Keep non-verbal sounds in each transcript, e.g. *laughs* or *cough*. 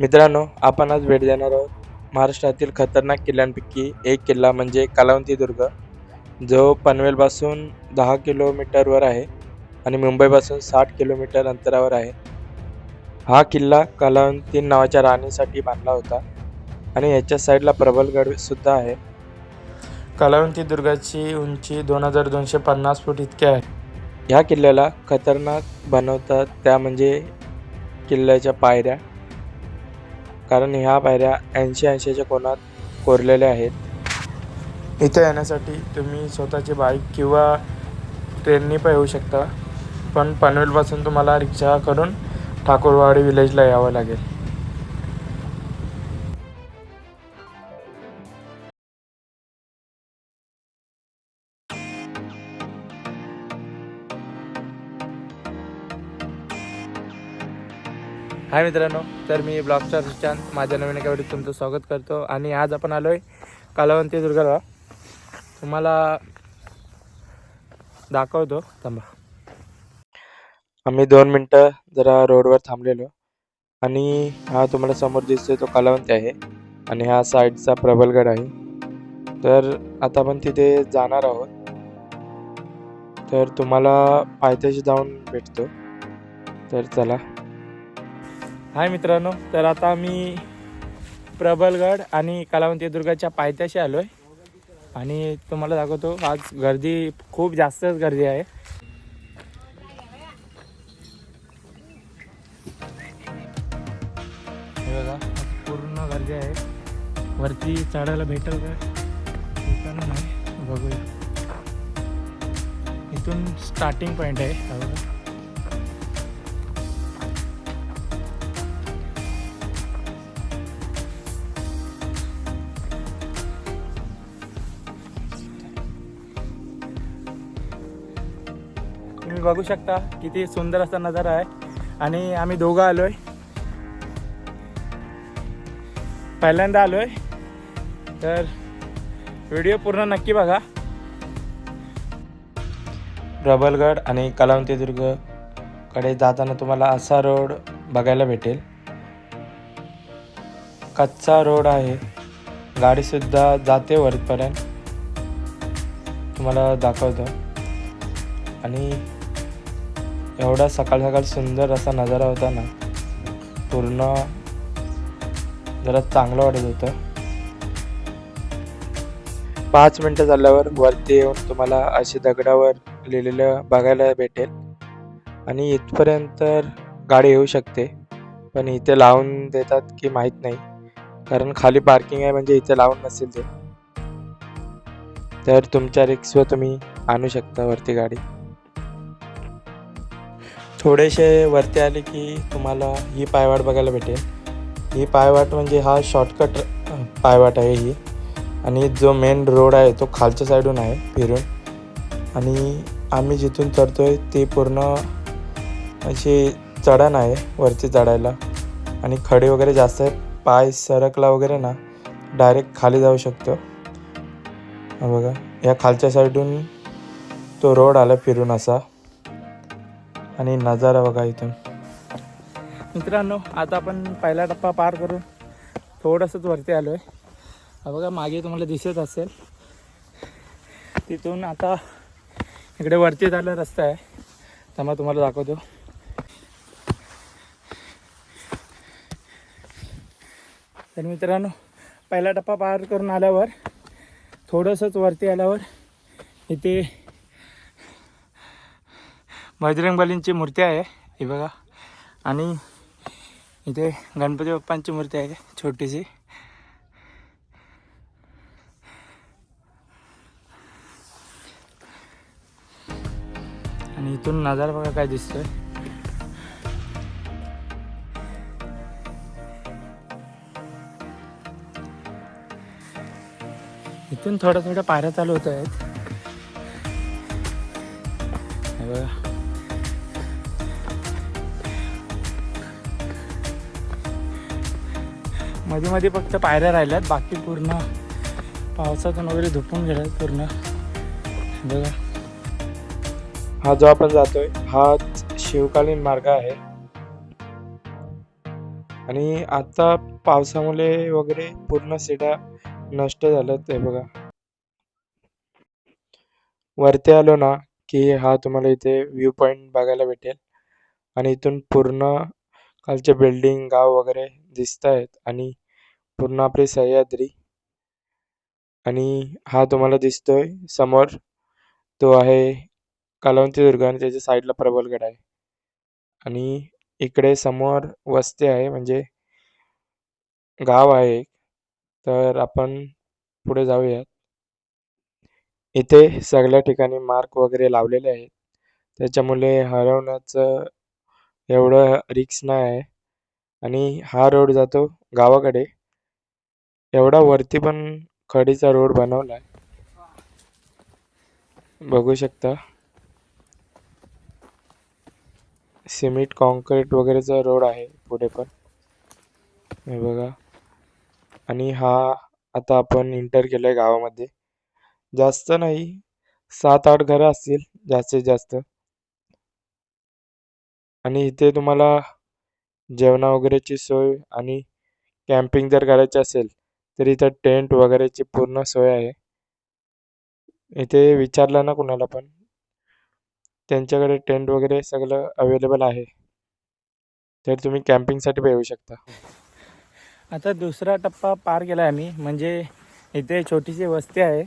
मित्रांनो आपण आज भेट देणार आहोत महाराष्ट्रातील खतरनाक किल्ल्यांपैकी एक किल्ला म्हणजे कलावंती दुर्ग. जो पनवेलपासून दहा किलोमीटरवर आहे आणि मुंबईपासून साठ किलोमीटर अंतरावर आहे. हा किल्ला कलावंती नावाच्या राणीसाठी बांधला होता आणि याच्या साईडला प्रबलगड सुद्धा आहे. कलावंती दुर्गाची उंची दोन हजार दोनशे पन्नास फूट इतकी आहे. ह्या किल्ल्याला खतरनाक बनवतात त्या म्हणजे किल्ल्याच्या पायऱ्या. कारण ह्या पायऱ्या ऐंशी ऐंशीच्या कोणात कोरलेल्या आहेत. इथे येण्यासाठी तुम्ही स्वतःची बाईक किंवा ट्रेननी पण येऊ शकता. पण पनवेलपासून तुम्हाला रिक्षा करून ठाकूरवाडी विलेजला यावं लागेल. हाय मित्रांनो तर मी ब्लॉगचा सुशांत माझ्या नवीन एका व्हिडिओत तुमचं स्वागत करतो. आणि आज आपण आलो आहे कलावंती दुर्गाला. तुम्हाला दाखवतो. थांबा. आम्ही दोन मिनटं जरा रोडवर थांबलेलो. आणि हा तुम्हाला समोर दिसतोय तो कलावंती आहे. आणि हा साईडचा प्रबलगड आहे. तर आता आपण तिथे जाणार आहोत. तर तुम्हाला पायथ्याशी जाऊन भेटतो. तर चला. हाय मित्रांनो तर आता आम्ही प्रबलगड आणि कलावंती दुर्गाच्या पायथ्याशी आलो आहे आणि तुम्हाला दाखवतो आज गर्दी खूप जास्तच गर्दी आहे. बघा पूर्ण गर्दी आहे. वरती चढायला भेटेल का? नाही. बघूया. इथून स्टार्टिंग पॉईंट आहे. तुम्ही बघू शकता किती सुंदर असा नजारा आहे. आणि आम्ही दोघं आलोय. पहिल्यांदा आलोय. तर व्हिडिओ पूर्ण नक्की बघा. प्रबलगड आणि कलावंतीदुर्गकडे जाताना तुम्हाला असा रोड बघायला भेटेल. कच्चा रोड आहे. गाडीसुद्धा जाते वरपर्यंत. तुम्हाला दाखवतो. आणि एवढा सकाळ सकाळ सुंदर असा नजारा होता ना पूर्ण जरा चांगलं वाटत होतं. पाच मिनटं झाल्यावर वरती येऊन तुम्हाला असे दगडावर लिहिलेलं बघायला भेटेल. आणि इथपर्यंत गाडी येऊ शकते पण इथे लावून देतात की माहीत नाही. कारण खाली पार्किंग आहे म्हणजे इथे लावून नसेल ते तर तुमच्या रिक्सवर तुम्ही आणू शकता वरती गाडी. थोडेसे वरती आले की तुम्हाला ही पायवाट बघायला भेटेल. ही पायवाट म्हणजे हा शॉर्टकट पायवाट आहे ही. आणि जो मेन रोड आहे तो खालच्या साईडून आहे फिरून. आणि आम्ही जिथून चढतोय ते पूर्ण अशी चढण आहे वरती चढायला. आणि खडे वगैरे जास्त आहेत पाय सरकला वगैरे ना डायरेक्ट खाली जाऊ शकतो. बघा या खालच्या साईडून तो रोड आला फिरून असा. आणि नजारा बघा इथून. मित्रांनो आता आपण पहिला टप्पा पार करून थोडंसंच वरती आलो आहे बघा मागे तुम्हाला दिसत असेल. तिथून आता इकडे वरती झाला रस्ता आहे. त्यामुळे तुम्हाला दाखवतो. तर मित्रांनो पहिला टप्पा पार करून आल्यावर थोडंसंच वरती आल्यावर इथे बजरंगबलींची मूर्ती आहे. ही बघा. आणि इथे गणपती बाप्पांची मूर्ती आहे. छोटीशी. आणि इथून नजारा बघा काय दिसतोय. इथून थोड्या थोड्या पायऱ्या चालू होत आहेत. मध्ये मध्ये फक्त पायऱ्या राहिल्यात. बाकी पूर्ण पावसातून वगैरे धुपून गेल्यात पूर्ण. बघा. हा जो आपण जातोय हा शिवकालीन मार्ग आहे. आणि आता पावसामुळे वगैरे पूर्ण सीटा नष्ट झाल्यात हे बघा. वरती आलो ना की हा तुम्हाला इथे व्ह्यू पॉईंट बघायला भेटेल. आणि इथून पूर्ण खालचे बिल्डिंग गाव वगैरे दिसत आहेत आणि पूर्ण आपली सह्याद्री. आणि हा तुम्हाला दिसतोय समोर तो आहे कलावंती दुर्ग आणि त्याच्या साईडला प्रबलगड आहे. आणि इकडे समोर वस्ती आहे म्हणजे गाव आहे एक. तर आपण पुढे जाऊयात. इथे सगळ्या ठिकाणी मार्क वगैरे लावलेले आहेत. त्याच्यामुळे हरवण्याचं एवढं रिक्स नाही आहे. आणि हा रोड जातो गावाकडे. एवढा वरती पण खडीचा रोड बनवला आहे बघू शकता. सिमेंट कॉन्क्रीट वगैरेचा रोड आहे पुढे पण. हे बघा. आणि हा आता आपण इंटर केलाय गावामध्ये. जास्त नाही सात आठ घरं असतील जास्तीत जास्त. आणि इथे तुम्हाला जेवणा वगैरेची सोय आणि कॅम्पिंग जर करायची असेल तर इथं टेंट वगैरेची पूर्ण सोय आहे. इथे विचारलं ना कुणाला पण? त्यांच्याकडे टेंट वगैरे सगळं अवेलेबल आहे. तर तुम्ही कॅम्पिंगसाठी पण येऊ शकता. आता दुसरा टप्पा पार केला आम्ही म्हणजे इथे छोटीशी वस्ती आहे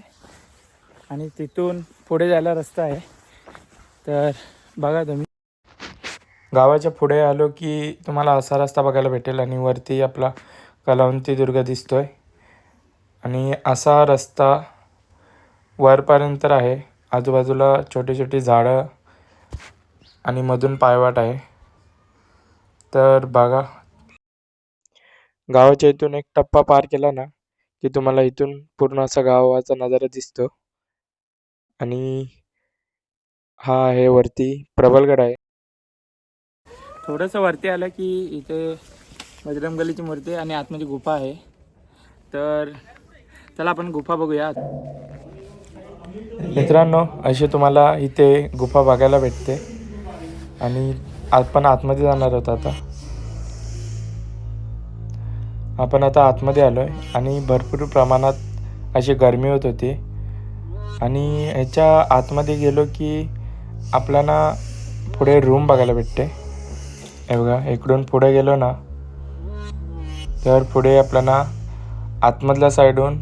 आणि तिथून पुढे जायला रस्ता आहे. तर बघा तुम्ही. गावाच्या पुढे आलो की तुम्हाला असा रस्ता बघायला भेटेल आणि वरती आपला कलावंती दुर्ग दिसतोय. आणि असा रस्ता वरपर्यंत आहे. आजूबाजूला छोटी छोटी झाडं आणि मधून पायवाट आहे. तर बघा. गावाच्या इथून एक टप्पा पार केला ना की तुम्हाला इथून पूर्ण असा गावाचा नजारा दिसतो. आणि हा आहे वरती प्रबलगड आहे. थोडंसं वरती आलं की इथे बजरंगबलीची मूर्ती आणि आतमध्ये गुफा आहे. तर चला आपण गुफा बघूया मित्रांनो अशी तुम्हाला इथे गुफा बघायला भेटते. आणि आपण आतमध्ये जाणार आहोत आता. आपण आता आतमध्ये आलो आहे आणि भरपूर प्रमाणात अशी गरमी होत होती. आणि ह्याच्या आतमध्ये गेलो की आपल्याला पुढे रूम बघायला भेटते. हे बघा इकडून पुढे गेलो ना तर पुढे आपल्याला आतमधल्या साईडहून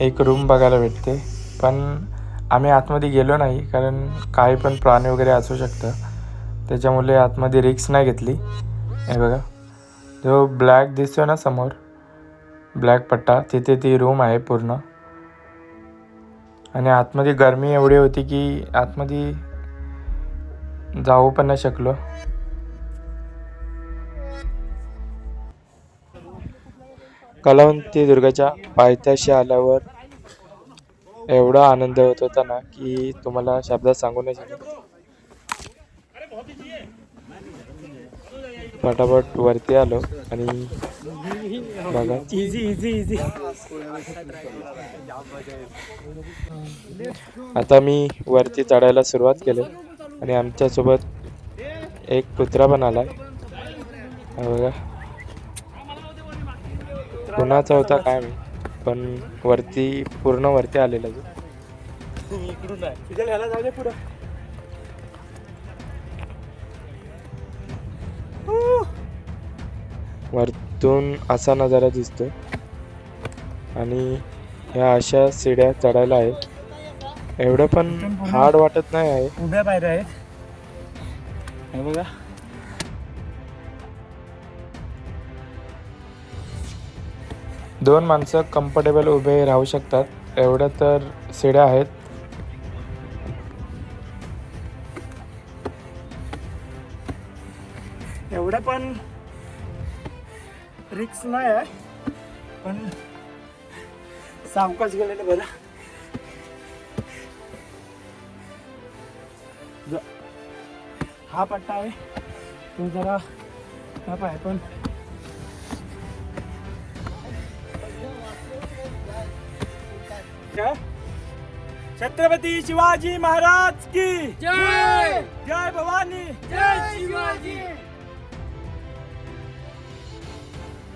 एक रूम बघायला भेटते. पण आम्ही आतमध्ये गेलो नाही कारण काही पण प्राणी वगैरे असू शकतं. त्याच्यामुळे आतमध्ये रिक्स नाही घेतली. हे बघा. जो ब्लॅक दिसतो ना समोर ब्लॅक पट्टा तिथे ती रूम आहे पूर्ण. आणि आतमध्ये गरमी एवढी होती की आतमध्ये जाऊ पण नाही शकलो. कलावंती दुर्गाच्या पायथ्याशी आल्यावर एवढा आनंद होत होता ना की तुम्हाला शब्दात सांगू नाही शकत. फटाफट वरती आलो आणि बघा. इझी इझी इझी आता मी वरती चढायला सुरुवात केली आणि आमच्यासोबत एक कुत्रा पण आलाय. हा बघा. कुणाचा होता काय मी पण वरती पूर्ण वरती आलेला तो. इकडून आहे तुझ्या ह्याला जाऊ दे पुढं. वरतून असा नजारा दिसतो आणि ह्या अशा सीड्या चढायला आहेत. एवढं पण हार्ड वाटत नाही आहे. उभ्या पायऱ्या आहेत. हे बघा. दोन माणसं कम्फर्टेबल उभे राहू शकतात. एवढ्या तर सिड्या आहेत. एवढं पण रिक्स नाही आहे. पण सावकाश गेलेलं बरं. हा पट्टा आहे. तो जरा आहे पण काय? छत्रपती शिवाजी महाराज की जय! जय भवानी! जय शिवाजी!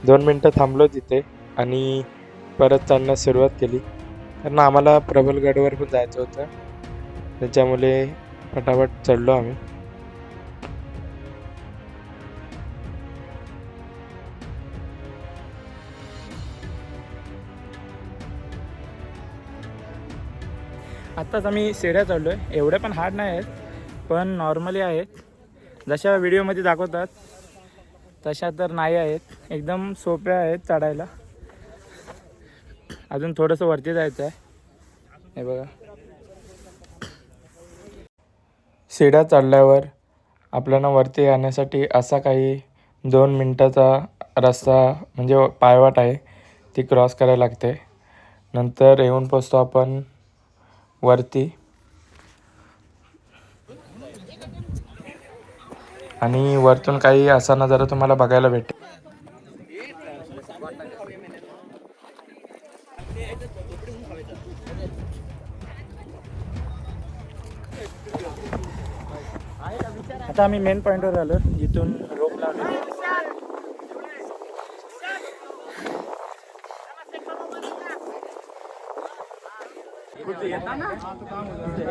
दोन मिनटं थांबलो तिथे आणि परत चढण्यास सुरुवात केली. कारण आम्हाला प्रबलगडवर पण जायचं होतं. त्याच्यामुळे फटाफट चढलो आम्ही. आत्ताच आम्ही शिड्या चढलो आहे एवढ्या पण हार्ड नाही आहेत पण नॉर्मली आहेत. जशा व्हिडिओमध्ये दाखवतात तशा तर नाही आहेत. एकदम सोप्या आहेत चढायला. अजून थोडंसं वरती जायचं आहे हे बघा. शिड्या चढल्यावर आपल्याला वरती येण्यासाठी असा काही दोन मिनटाचा रस्ता म्हणजे पायवाट आहे ती क्रॉस करायला लागते. नंतर येऊन पोचतो आपण वरती. आणि वरतून काही असा नजारा तुम्हाला बघायला भेटेल. आता आम्ही मेन पॉईंटवर आलो जिथून रोप लावले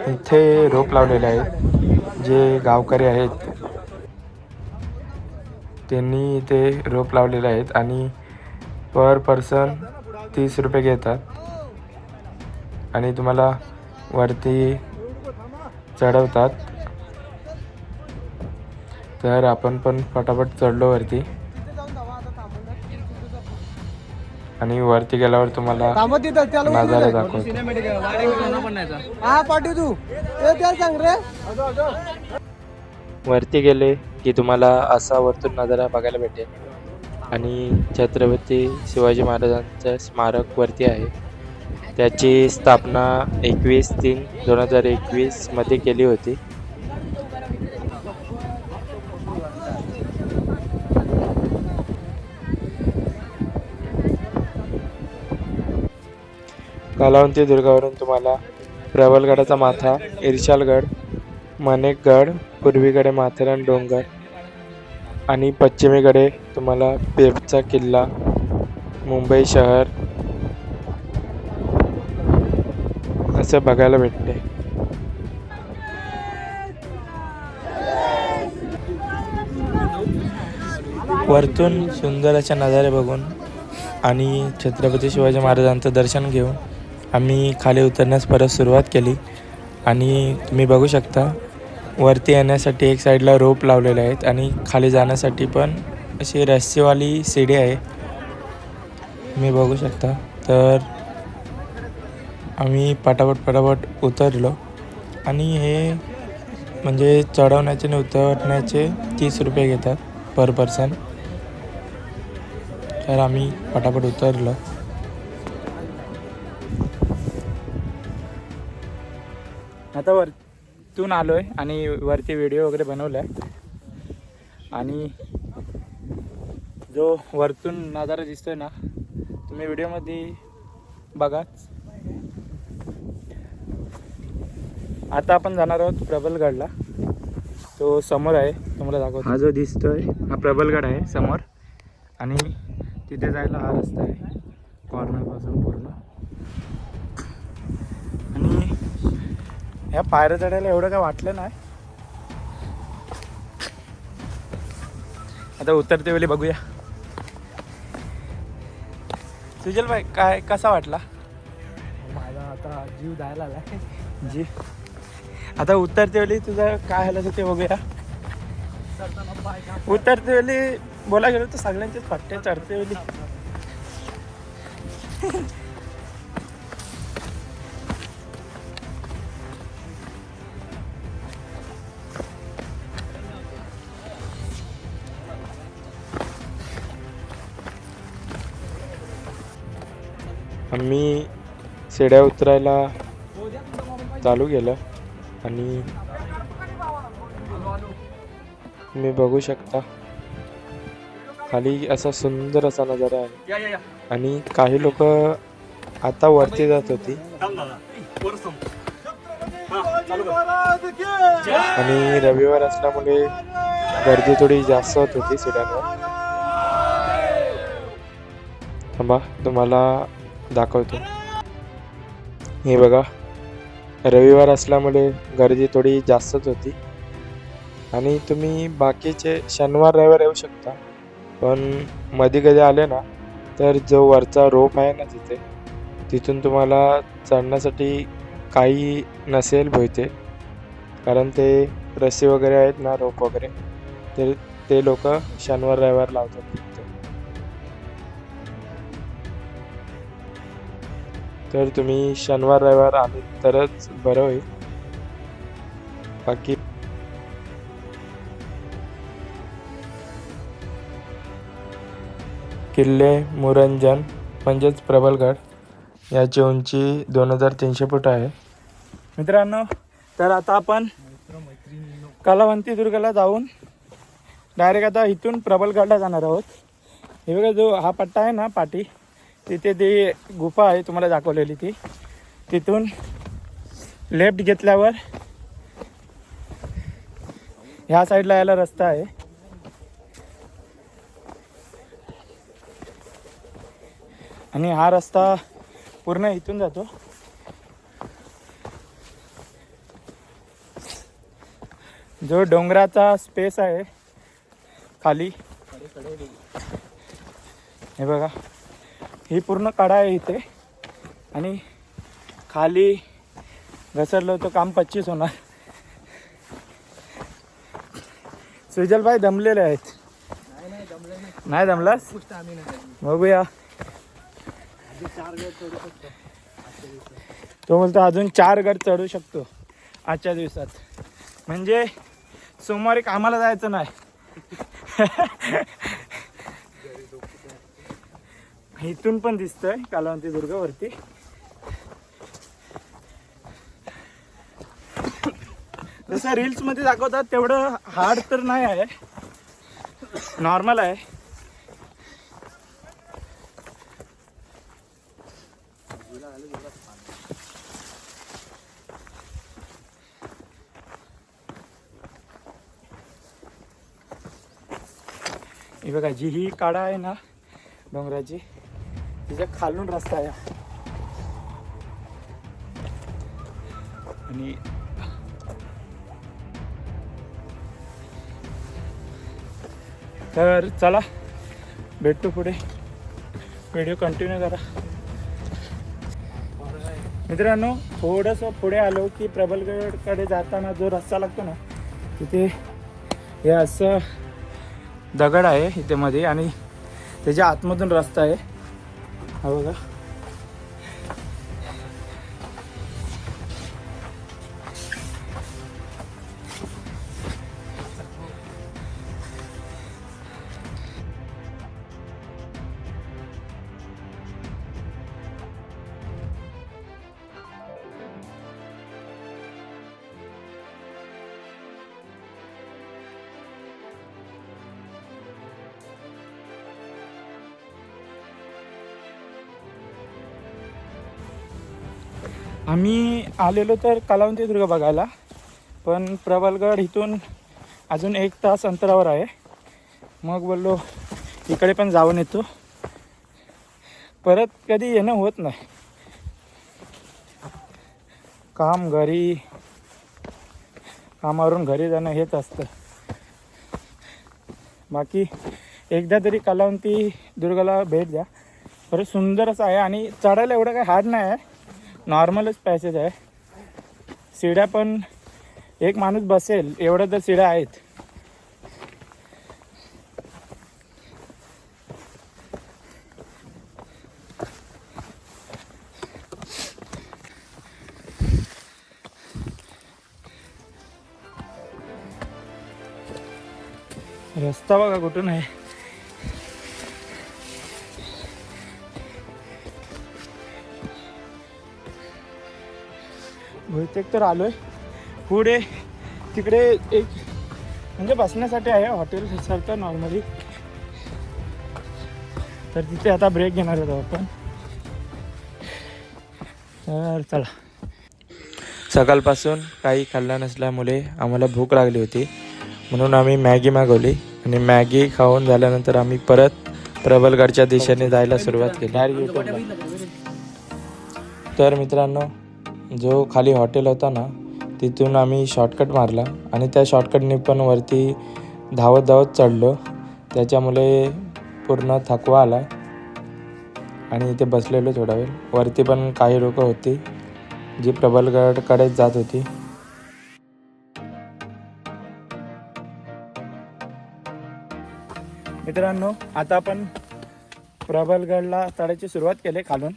इथे रोप लावलेले आहेत. जे गावकरी आहेत त्यांनी इथे रोप लावलेले आहेत आणि पर पर्सन तीस रुपये घेतात. आणि तुम्हाला वरती चढवतात. तर आपण पण पटापट चढलो वरती. आणि वरती गेल्यावर तुम्हाला नजारा दाखवतो. वरती गेले की तुम्हाला असा वरतून नजारा बघायला भेटेल. आणि छत्रपती शिवाजी महाराजांचं स्मारक वरती आहे. त्याची स्थापना एकवीस तीन दोन हजार एकवीसमध्ये केली होती. कालावंती दुर्गावरून तुम्हाला प्रबलगडाचा माथा इरशालगड मनेकगड पूर्वीकडे माथेरान डोंगर आणि पश्चिमेकडे तुम्हाला पेबचा किल्ला मुंबई शहर असं बघायला भेटते. वरतून सुंदर अशा नजारे बघून आणि छत्रपती शिवाजी महाराजांचं दर्शन घेऊन आम्ही खाली उतरण्यास परत सुरुवात केली. आणि तुम्ही बघू शकता वरती येण्यासाठी एक साईडला रोप लावलेले आहेत आणि खाली जाण्यासाठी पण अशी रस्सीवाली शिडी आहे. तुम्ही बघू शकता. तर आम्ही पटापट पटापट उतरलो. आणि हे म्हणजे चढवण्याचे आणि उतरण्याचे तीस रुपये घेतात पर पर्सन. तर आम्ही पटापट उतरलो. आता वरतून आलो आहे आणि वरती व्हिडिओ वगैरे बनवला आहे आणि जो वरतून नजारा दिसतोय ना तुम्ही व्हिडिओमध्ये बघाच. आता आपण जाणार आहोत प्रबलगडला. तो समोर आहे तुम्हाला दाखवतो. हा जो दिसतोय हा प्रबलगड आहे समोर. आणि तिथे जायला हा रस्ता आहे. कॉर्नरपासून पूर्ण आणि ह्या पायऱ्या चढायला एवढं काय वाटलं नाही. आता उतरते वेळी बघूया. सुजल भाई काय कसा वाटला? माझा आता जीव द्यायला आलाय. जी. आता उतरते वेळी तुझं काय झालं ते बघूया. उतरते वेळी बोला गेलो तर सगळ्यांचेच फट्टे चढते वेळी. *laughs* आम्ही शिड्या उतरायला चालू केलं. आणि तुम्ही बघू शकता. खाली असा सुंदर असा नजारा आहे. आणि काही लोक आता वरती जात होती. आणि रविवार असल्यामुळे गर्दी थोडी जास्त होत होती शिड्यांवर थांबा तुम्हाला दाखवतो. हे बघा रविवार असल्यामुळे गर्दी थोडी जास्तच होती. आणि तुम्ही बाकीचे शनिवार रविवार येऊ शकता. पण मध्ये कधी आले ना तर जो वरचा रोप आहे ना तिथे तिथून तुम्हाला चढण्यासाठी काही नसेल भोयते कारण ते रस्सी वगैरे आहेत ना रोप वगैरे तर ते लोक शनिवार रविवार लावतात. तर तुम्ही शनिवार रविवार आले तरच बरं होईल. बाकी किल्ले मुरंजन म्हणजेच प्रबलगड याची उंची दोन हजार तीनशे फूट आहे. मित्रांनो तर आता आपण कलावंती दुर्गाला जाऊन डायरेक्ट आता इथून प्रबलगडला जाणार आहोत. हे बघा जो हा पट्टा आहे ना पाठी तिथे ती गुफा आहे तुम्हाला दाखवलेली ती. तिथून लेफ्ट घेतल्यावर ह्या साईडला यायला रस्ता आहे. आणि हा रस्ता पूर्ण इथून जातो. जो डोंगराचा स्पेस आहे खाली. हे बघा. ही पूर्ण कडा आहे इथे. आणि खाली घसरलं तर काम पच्चीस होणार. सुजलभाई दमलेले आहेत. नाही दमलास? बघूया. तो बोलतो अजून चार गड चढू शकतो आजच्या दिवसात. म्हणजे सोमवारी कामाला जायचं नाही. *laughs* इथून पण दिसतंय कालावंती दुर्गावरती जसं रील्समध्ये दाखवतात तेवढं हार्ड तर नाही आहे. नॉर्मल आहे. हे बघा जी ही काढा आहे ना डोंगराची तिच्या खालून रस्ता आहे. आणि तर चला भेटतो पुढे. व्हिडिओ कंटिन्यू करा. मित्रांनो थोडंसं पुढे आलो की प्रबलगडकडे जाताना जो रस्ता लागतो ना तिथे हे असं दगड आहे इथे मध्ये आणि त्याच्या आतमधून रस्ता आहे. हा आलेलो तर कलावंती दुर्ग बघायला पण प्रबलगड इथून अजून एक तास अंतरावर आहे. मग बोललो इकडे पण जाऊन येतो. परत कधी येणं होत नाही. काम घरी कामावरून घरी जाणं हेच असतं. बाकी एकदा तरी कलावंती दुर्गाला भेट द्या. परत सुंदर असं आहे आणि चढायला एवढं काही हार्ड नाही आहे. नॉर्मलच पॅसेज आहे. शिड्या पण एक माणूस बसेल एवढ्या तर शिड्या आहेत. रस्ता बघा कुठून आहे. बहुतेक तर आलो आहे पुढे तिकडे एक म्हणजे बसण्यासाठी आहे हॉटेल सारखं नॉर्मली तर तिथे आता ब्रेक घेणार होतो आपण. तर चला. सकाळपासून काही खाल्लं नसल्यामुळे आम्हाला भूक लागली होती. म्हणून आम्ही मॅगी मागवली आणि मॅगी खाऊन झाल्यानंतर आम्ही परत प्रबलगडच्या दिशेने जायला सुरुवात केली. तर मित्रांनो जो खाली हॉटेल होता ना तिथून आम्ही शॉर्टकट मारला आणि त्या शॉर्टकटने पण वरती धावत धावत चढलो. त्याच्यामुळे पूर्ण थकवा आला. आणि इथे बसलेलो थोडा वेळ. वरती पण काही लोक होती जी प्रबलगडकडेच जात होती. मित्रांनो आता आपण प्रबलगडला चढायची सुरुवात केली खालून.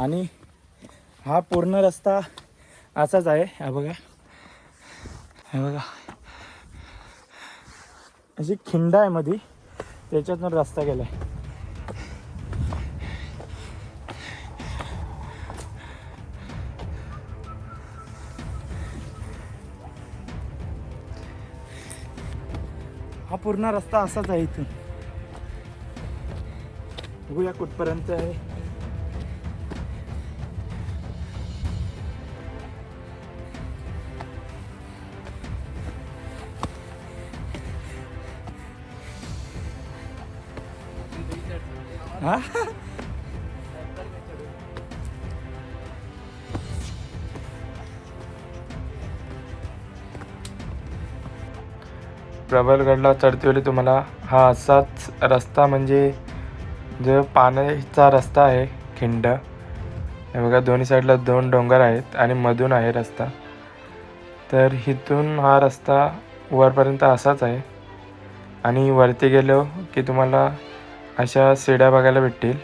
आणि हा पूर्ण रस्ता असाच आहे. हा बघा. हे बघा. अशी खिंड आहे मध्ये त्याच्यातून रस्ता गेलाय. हा पूर्ण रस्ता असाच आहे इथून. बघूया कुठपर्यंत आहे. हा प्रबलगडला चढतेवेळी तुम्हाला. हा असाच रस्ता म्हणजे जो पाण्याचा रस्ता आहे खिंड. हे बघा दोन्ही साईडला दोन डोंगर आहेत आणि मधून आहे रस्ता. तर इथून हा रस्ता वरपर्यंत असाच आहे. आणि वरती गेलो की तुम्हाला अशा शिड्या बघायला भेटतील.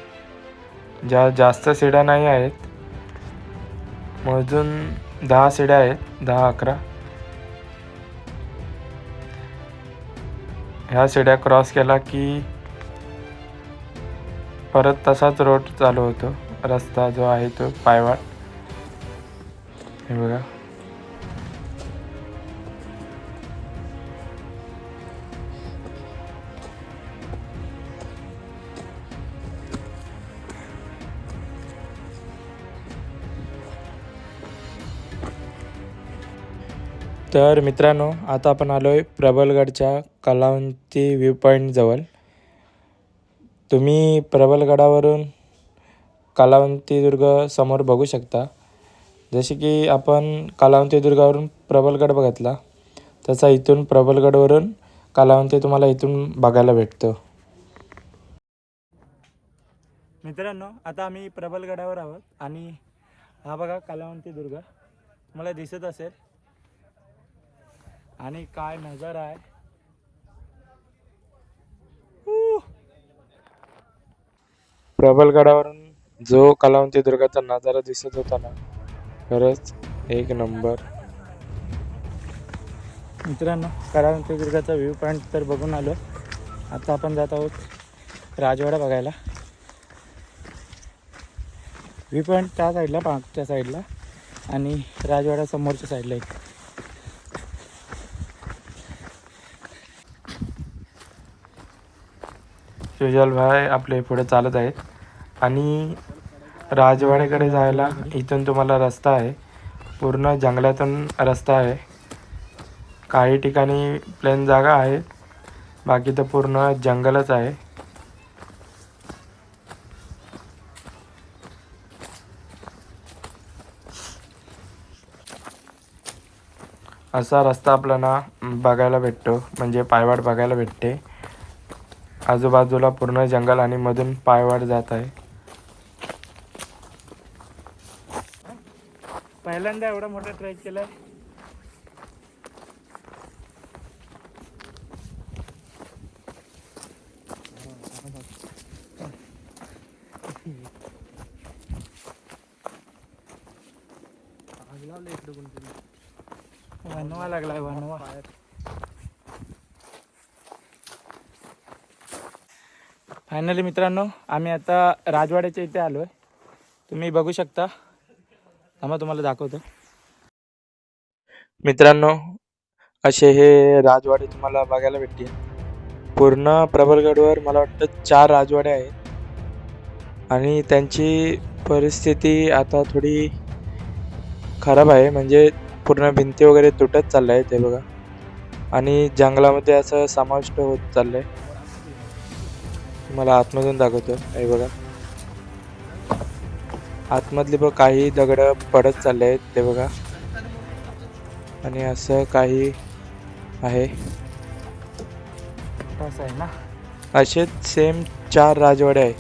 ज्या जास्त शिड्या नाही आहेत अजून दहा शिड्या आहेत दहा अकरा. ह्या शिड्या क्रॉस केला की परत तसाच रोड चालू होतो. रस्ता जो आहे तो पायवाट. हे बघा. तर मित्रांनो आता आपण आलो आहे प्रबलगडच्या कलावंती व्ह्यू पॉईंटजवळ तुम्ही प्रबलगडावरून कलावंती दुर्ग समोर बघू शकता. जसे की आपण कलावंती दुर्गावरून प्रबलगड बघितला तसा इथून प्रबलगडवरून कलावंती तुम्हाला इथून बघायला भेटतो. मित्रांनो आता आम्ही प्रबलगडावर आहोत आणि हा बघा कलावंती दुर्ग. तुम्हाला दिसत असेल आणि काय नजारा आहे! प्रबलगडावरून जो कलावंती दुर्गाचा नजारा दिसत होता ना खरंच एक नंबर. मित्रांनो कलावंती दुर्गाचा व्ह्यू पॉईंट तर बघून आलो आता आपण जात आहोत राजवाडा बघायला. व्ह्यू पॉईंट त्या साईडला मागच्या साईडला आणि राजवाडा समोरच्या साईडला एक. सुजल भाई आपले पुढे चालत आहेत. आणि राजवाड्याकडे जायला इथून तुम्हाला रस्ता आहे. पूर्ण जंगलातून रस्ता आहे. काही ठिकाणी प्लेन जागा आहे. बाकी तर पूर्ण जंगलच आहे. असा रस्ता आपल्याला बघायला भेटतो. म्हणजे पायवाट बघायला भेटते. आजूबाजूला पूर्ण जंगल आणि मधून पायवाट जात आहे. पहिल्यांदा एवढा मोठा ट्रेक केलाय वनवा लागलाय वनवा. फायनली मित्रांनो आम्ही आता राजवाड्याच्या इथे आलो आहे तुम्ही बघू शकता. थांबा तुम्हाला दाखवतो. मित्रांनो असे हे राजवाडे तुम्हाला बघायला भेटतील. पूर्ण प्रबलगडवर मला वाटतं चार राजवाडे आहेत. आणि त्यांची परिस्थिती आता थोडी खराब आहे. म्हणजे पूर्ण भिंती वगैरे तुटत चालल्या आहेत ते बघा. आणि जंगलामध्ये असं समाविष्ट होत चाललं आहे तुम्हाला आतमधून दाखवतो. हे बघा. आतमधली बघ काही दगड पडत चालले आहेत ते बघा. आणि असं काही आहे. असं आहे ना? असेच सेम चार राजवाडे आहे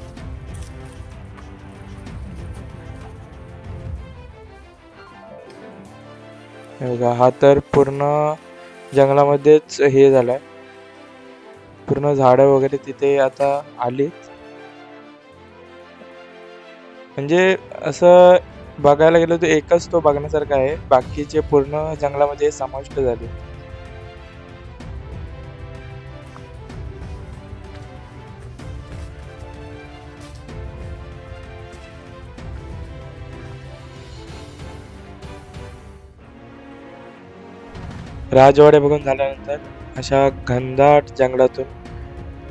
हे बघा हा तर पूर्ण जंगलामध्येच हे झालाय. पूर्ण झाडं वगैरे तिथे आता आलीत. म्हणजे असं बघायला गेलं तर एकच तो बघण्यासारखा आहे. बाकीचे पूर्ण जंगलामध्ये समाविष्ट झाले. राजवाडे बघून झाल्यानंतर अशा घनदाट जंगलातून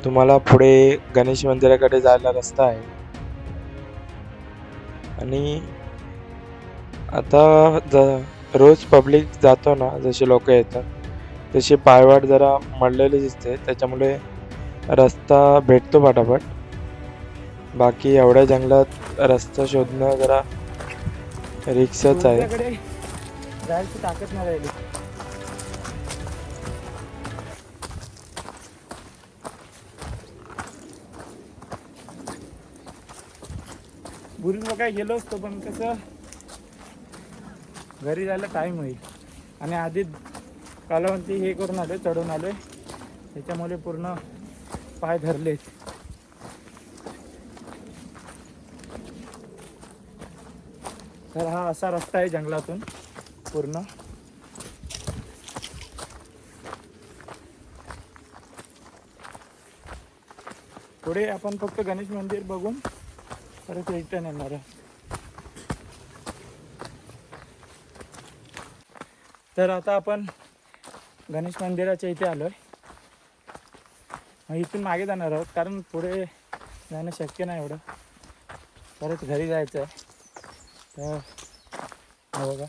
तुम्हाला पुढे गणेश मंदिराकडे जायला रस्ता आहे. आणि आता ज रोज पब्लिक जातो ना जसे लोक येतात तशी पायवाट जरा मळलेली दिसते त्याच्यामुळे रस्ता भेटतो पटापट. बाकी एवढ्या जंगलात रस्ता शोधणं जरा रिक्सच आहे. जायची ताकद नाही राहिली. बुरीला काय गेलो असतो पण कसं घरी जायला टाईम होईल. आणि आधी कालावंती हे करून आलो चढून आले त्याच्यामुळे पूर्ण पाय धरलेत. तर हा असा रस्ता आहे जंगलातून पूर्ण. पुढे आपण फक्त गणेश मंदिर बघून परत रिटर्न येणार आहे तर आता आपण गणेश मंदिराच्या इथे आलो मग इथून मागे जाणार आहोत कारण पुढे जाणं शक्य नाही एवढं. परत घरी जायचं आहे तर बघा.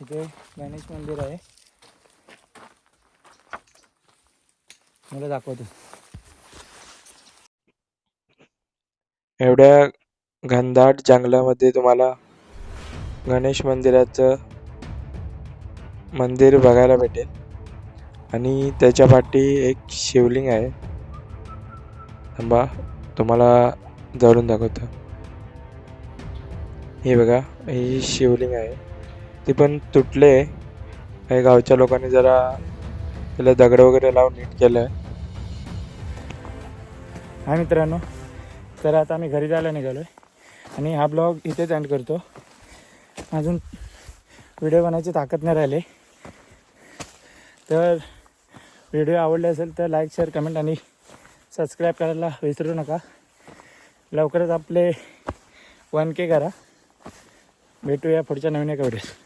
इथे गणेश मंदिर आहे. मला दाखवतो. एवढ्या घनदाट जंगलामध्ये तुम्हाला गणेश मंदिराचं मंदिर बघायला भेटेल. आणि त्याच्या पाठी एक शिवलिंग आहे. थांबा तुम्हाला जवळून दाखवतो. हे बघा ही शिवलिंग आहे. ती पण तुटले. काही गावच्या लोकांनी जरा त्याला दगड वगैरे लावून नीट केलं आहे हा मित्रांनो तर आता आम्ही घरी जायला निघालो आहे आणि हा ब्लॉग इथेच एंड करतो. अजून व्हिडिओ बनायची ताकद नाही राहिली. तर व्हिडिओ आवडले असेल तर लाईक शेअर कमेंट आणि सबस्क्राईब करायला विसरू नका. लवकरच आपले वन के करा. भेटूया पुढच्या नवीन एका व्हिडिओ